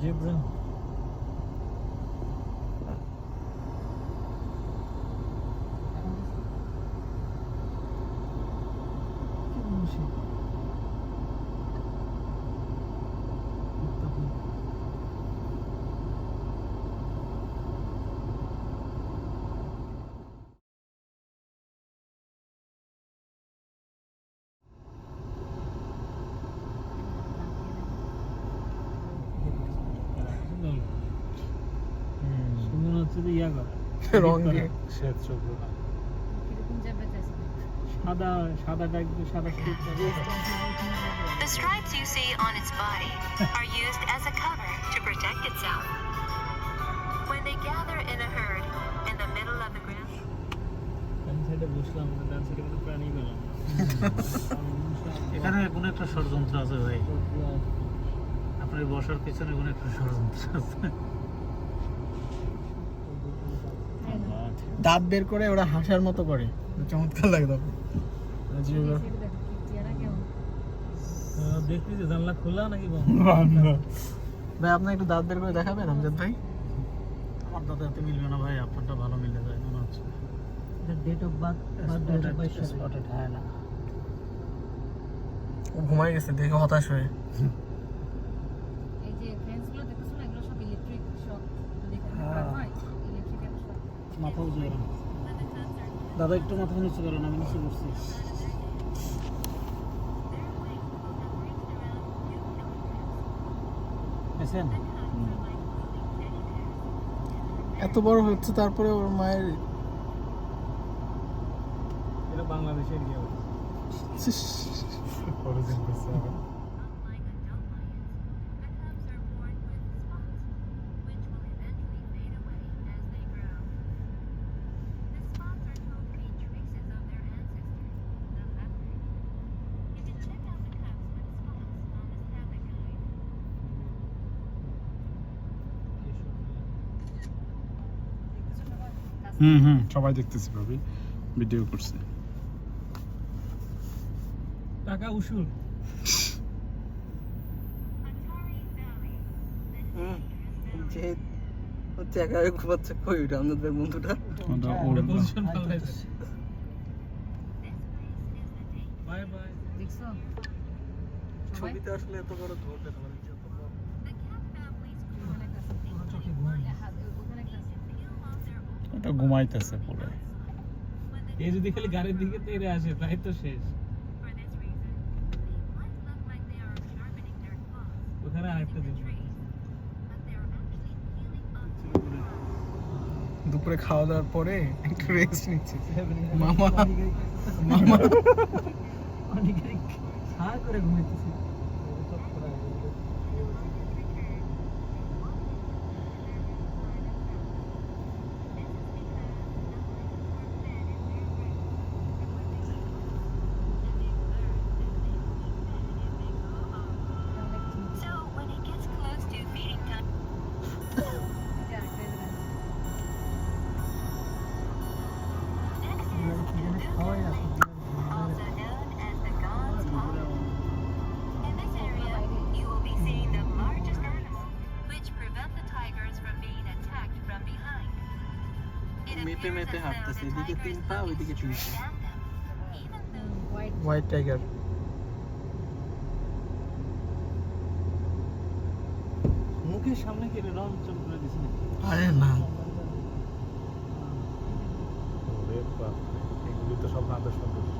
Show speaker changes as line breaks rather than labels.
Zebra. মনে হচ্ছে যে ইয়া করা
রঙে
শ্বেত সবুজ সাদা সাদাটা একটু সাদা
The stripes you see on its body are used as a cover to protect itself. When they gather in a herd in the middle of the ground,
এখানে কোনো একটা ষড়যন্ত্র আছে ভাই আপনার বসার পিছনে কোনো একটা ষড়যন্ত্র আছে
দাঁত বের করে ওরা হাসার মতো করে। চমৎকার লাগে তখন
যে জানলা খোলা নাকি
ভাই আপনি একটু দাঁত বের করে দেখাবেন আমজাদ ভাই?
আমার এত মিলবে না ভাই আপনারটা ভালো মিলে যায় মনে হচ্ছে।
ডেট অফ বার্থ
Spotted, হ্যাঁ না।
ঘুমাই গেছে দেখে হতাশ হয়ে
এই যে ফ্রেন্ডসগুলো দেখতেছো না এগুলো সব ইলেকট্রিক শক যদি এখানে
হ্যাঁ।
হয় ইলেকট্রিক্যাল শক
মাথা উঁচু করেন দাদা একটু মাথা নিচু করেন আমি নিচু করছি।
এত বড় হচ্ছে তারপরে ওর মায়ের
এটা বাংলাদেশের ইয়ে
হুম হুম সবাই দেখতেছি ভাবি ভিডিও করছে।
টাকা উসুল।
যে হচ্ছে একা ঘুমাচ্ছে কই ওটা আমাদের বন্ধুটা?
is the date.
Bye bye.
ছবিতে আসলে এত বড় ধর দেখা মানে
The cat family's
ওখানে একটা আছে।
চোখে ঘুমাই
হ্যাঁ, ওখানে একটা আছে।
peel off their old
ওখানে আরেকটা
দিন
দুপুরে খাওয়া দাওয়ার পরে একটু রেস্ট নিচ্ছে মামা মামা অনেক
হা করে ঘুমাইতেছে
মেপে মেপে হাঁটতেছে এদিকে তিন পা ওইদিকে তিন পা
হোয়াইট
টাইগার
মুখের সামনে কি রং চল করে দিছে না
আরে না।
ওরে বাপ এগুলি তো সব নাটক সদস্য